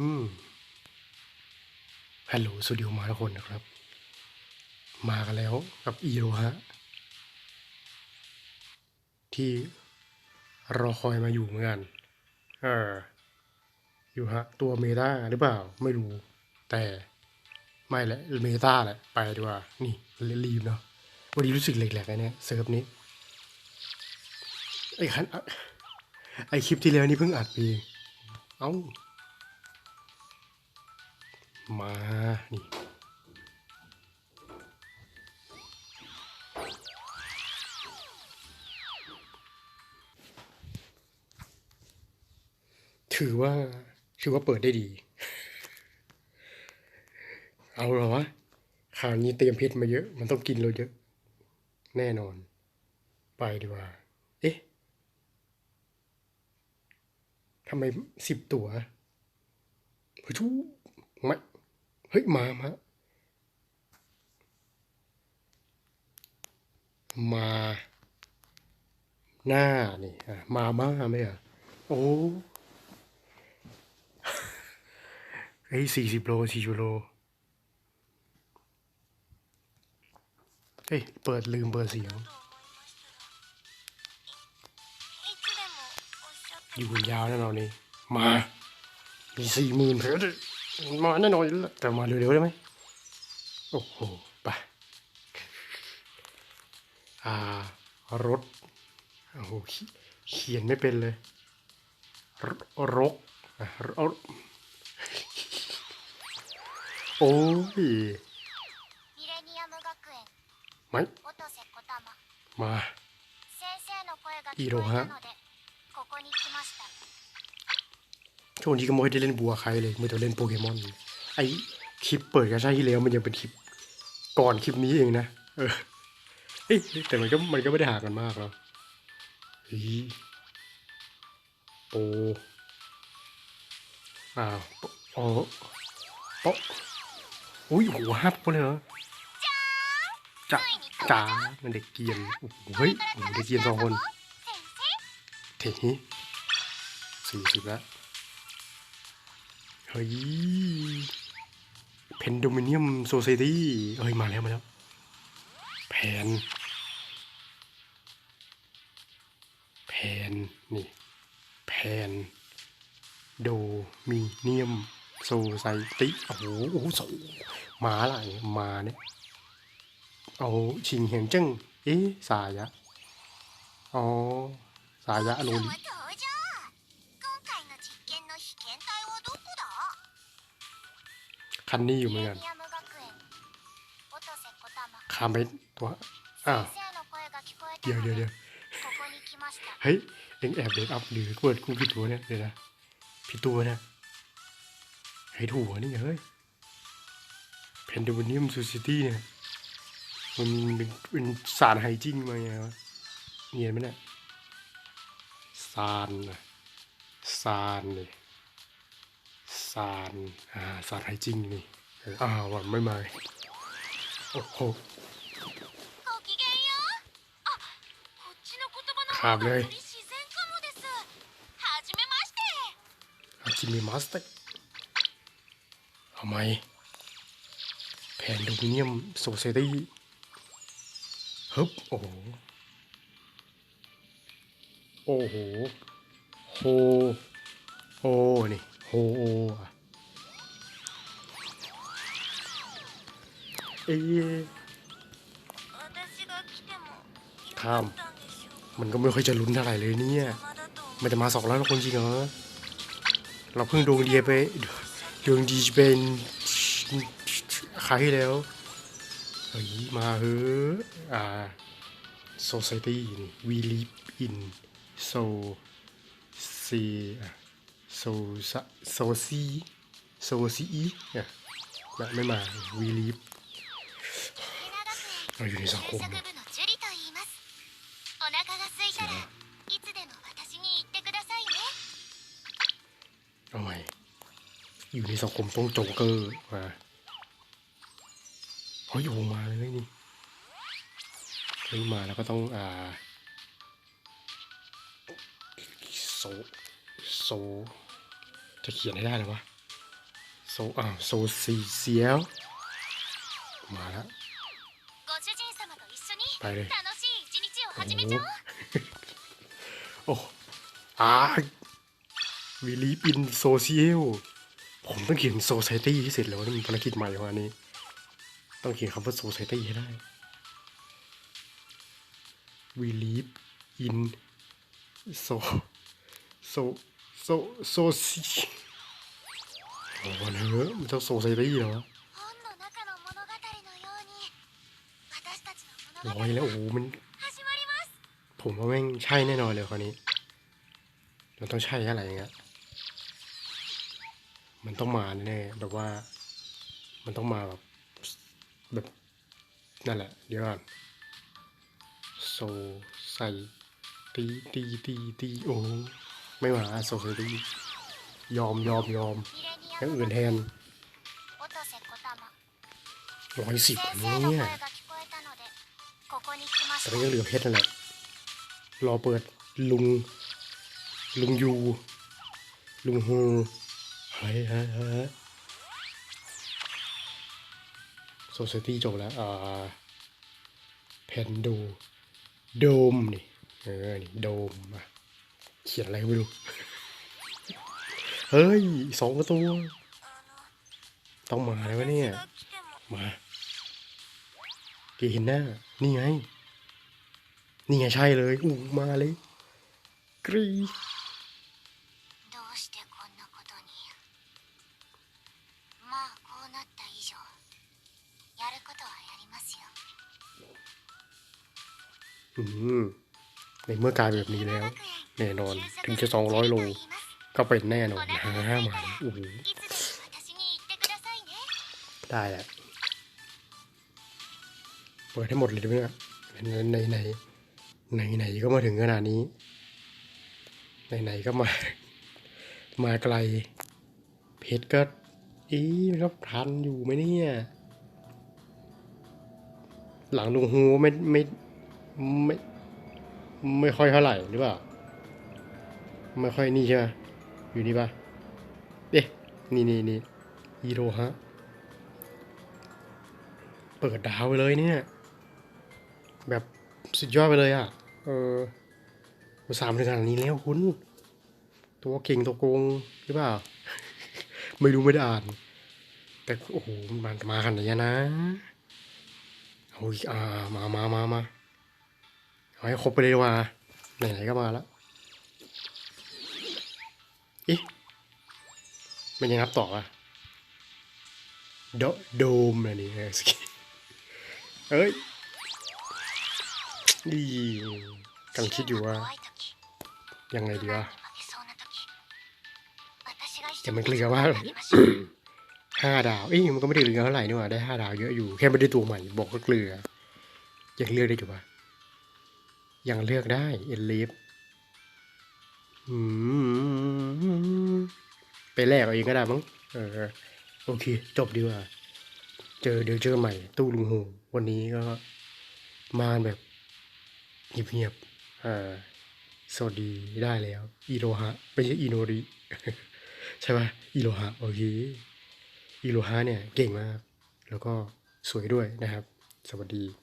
อืมฮัลโหลสวัสดีมาทุกคนนะครับ มากันแล้วกับอีโรฮะ ที่รอคอยมาอยู่เหมือนกัน เออ อยู่ฮะ ตัวเมตาหรือเปล่า ไม่รู้ แต่ไม่แหละเมตาแหละ ไปดีกว่า นี่รีบเนาะวันนี้รู้สึกแหลกๆไอ้เนี่ยเซิร์ฟนี้ ไอ้คันไอ้คลิปที่แล้วนี่เพิ่งอัดไปเองเอ้า มานี่ถือว่าถือว่าเปิดได้ดี เอาเหรอวะคราวนี้เตรียมพชรมาเยอะ มันต้องกินเราเยอะ แน่นอน ไปดีกว่า เอ๊ะทำไมสิบตัวเฮ้ยชูไม่ เฮ้ย มามามา หน้านี่อะมาม่าไหมอะ โอ้เฮ้ยสี่สิบโลสี่สิบโลเฮ้ย เปิดลืมเปิดเสียง อยู่ยาวแน่นอนนี่ มา มีสี่หมื่นเพชร มาแน่นอนยแต่มาเร็วๆได้ไหมโอ้โหไปอ่ารถโอ้โหเขียนไม่เป็นเลย รกเอโอ้ยมามาอีโรฮะ ช่วงนี้ก็ไม่ค่อยได้เล่นบัวใครเลยมีแต่เล่นโปเกมอนไอคลิปเปิดกระชาที่แล้วมันยังเป็นคลิปก่อนคลิปนี้เองนะเออเอ้ยแต่มันก็มันก็ไม่ได้ห่างกันมากหรอกเฮ้ยโปอ้าวโอ้โป๊ะอุ้ยโอ้โหห้าโปเลยเหรอจ้าจ้ามันเด็กเกรียนโอ้โหเฮ้ยโอ้โหเด็กเกรียนสองคน先生เทนี้สี่สิบแล้ว เฮ้ยเพนโดมิเนียมโซเซตี้เฮ้ย มาแล้ว มาแล้ว แผน แผน นี่ แผน โดมิเนียมโซไซตี้โอ้โหโอ้โหโซมาอะไรมาเนี่ย เอาชิงเห็นจังเอ๊ะ สายะ อ๋อ สายะโรลิ คันนี้อยู่เหมือนกันคามไปตัว อ้าว เดี๋ยวเดี๋ยวเดี๋ยวเฮ้ยเอ็งแอบเด็กอัพหรือเปิดกูผิดตัวเนี่ย เดี๋ยนะผิดตัวนะเฮ้ยถั่วนี่เฮ้ยเพนเดวเนียมซูซิตี้เนี่ย มันเป็นเป็นสารไฮจิ้งมาไงวะเนียนไหมเนี่ยสานนะสานเลย สารอ่าสารไฮจิงนี่อ้าวหวัไม่มาโอ้โหขาบเลยอาจิมิมาสเตทำไมแผนดูมิเนียมโซเซตี้ฮึบโอ้โห โอ้โห โห โอ้นี่ โฮโอเอข้าม มันก็ไม่ค่อยจะลุ้นเท่าไหร่เลยเนี่ย มันจะมาสองร้อยคนจริงเหรอ เราเพิ่งดวงดีไปดวงดีเป็นใครแล้วเฮ้ยมาเฮ้ออ่า society we live in so see โซซโซซีโซซีเนี่ยนะไม่มาวีลีฟเราอยู่ในสังคมเอาใหม่อยู่ในสังคมต้องโจเกอร์มาเฮ้ยโหมาเลยนี่เฮ้ยมาแล้วก็ต้องอ่าโซ โซ จะเขียนให้ได้หรอวะ โซอ่าโซซีเซียวมาแล้วไปเลยโอ้อาวิลีปินโซเชียลผมต้องเขียนโซไซตี้ให้เสร็จแล้วนี่มันภารกิจใหม่ของวันนี้ ต้องเขียนคำว่าโซไซตี้ให้ได้ We live in so so โซซีโอ้โหเนื้อมันจะโซซีได้เหรอร้อยแล้วโอ้โหมัน ผมว่าแม่งใช่แน่นอนเลยคราวนี้มันต้องใช่อะไรเงี้ยมันต้องมาแน่แบบว่า มันต้องมาแบบแบบนั่นแหละ เดี๋ยวก่อนโซไซตีตีตีตีโอ้ ไม่มาโซเฮรี่ยอมยอมยอมแย่าอื่นแทนร้อยสิบเนี่ยแต่ก็ยังเหลือเพชรนั่นแหละรอเปิดลุง ลุงยู ลุงฮูฮายฮายฮายโซเซตี้จบแล้ว อ่าแผ่นดู โดมนี่ เออ นี่ โดมอะ เขียนอะไรไม่รู้ เฮ้ยสองประตู ต้องมาเลยวะเนี่ย มาเกเห็นหน้า นี่ไง นี่ไงใช่เลย อู้มาเลย กรีในเมื่อกลายแบบนี้แล้ว แน่นอน ถึงจะ 200 โล ก็เป็นแน่นอนหาห้าหมันโอ้โหได้แหละเปิดให้หมดเลยด้วยนะในในในไหนก็มาถึงขนาดนี้ ในไหนก็มา มาไกล เพชรก็ อีมันก็ทันอยู่ไหมเนี่ย หลังลุงฮูไม่ไม่ไม่ ไม่ค่อยเท่าไหร่หรือเปล่า ไม่ค่อยนี่ใช่ไหมอยู่นี่ปะเอ๊ะนี่นี่นี่ฮีโร่ฮะ เปิดดาวไปเลยเนี่ย แบบสุดยอดไปเลยอะ เออสามถึงขนาดนี้แล้วคุณ ตัวเก่งตัวโกงหรือเปล่า ไม่รู้ไม่ได้อ่าน แต่โอ้โหมันมาขนาดนี้นะเอาอ่ามามามามาเอาให้ครบไปเลยว่าไหนๆก็มาแล้ว อีมันยังนับต่อวะโดโดมอะไรนี่กเอ้ยนี่กำลังคิดอยู่ว่า ยังไงดีวะแต่มันเกลือว่าห้าดาวเอ้ยมันก็ไม่ได้เกลือเท่าไหร่นี่หว่าได้ห้าดาวเยอะอยู่แค่ไม่ได้ตัวใหม่บอกก็เกลือยังเลือกได้อยู่ปะยังเลือกได้เอลิฟ ไปแลกเอาเองก็ได้มั้งเออโอเค จบดีกว่า เจอเดี๋ยวเจอใหม่ ตู้ลุงหูวันนี้ก็มาแบบเงียบๆอ่าสวัสดีได้แล้ว อีโรฮะไม่ใช่อีโนริใช่ป่ะอีโรฮะโอเคอีโรฮะเนี่ย เก่งมาก แล้วก็สวยด้วยนะครับ สวัสดี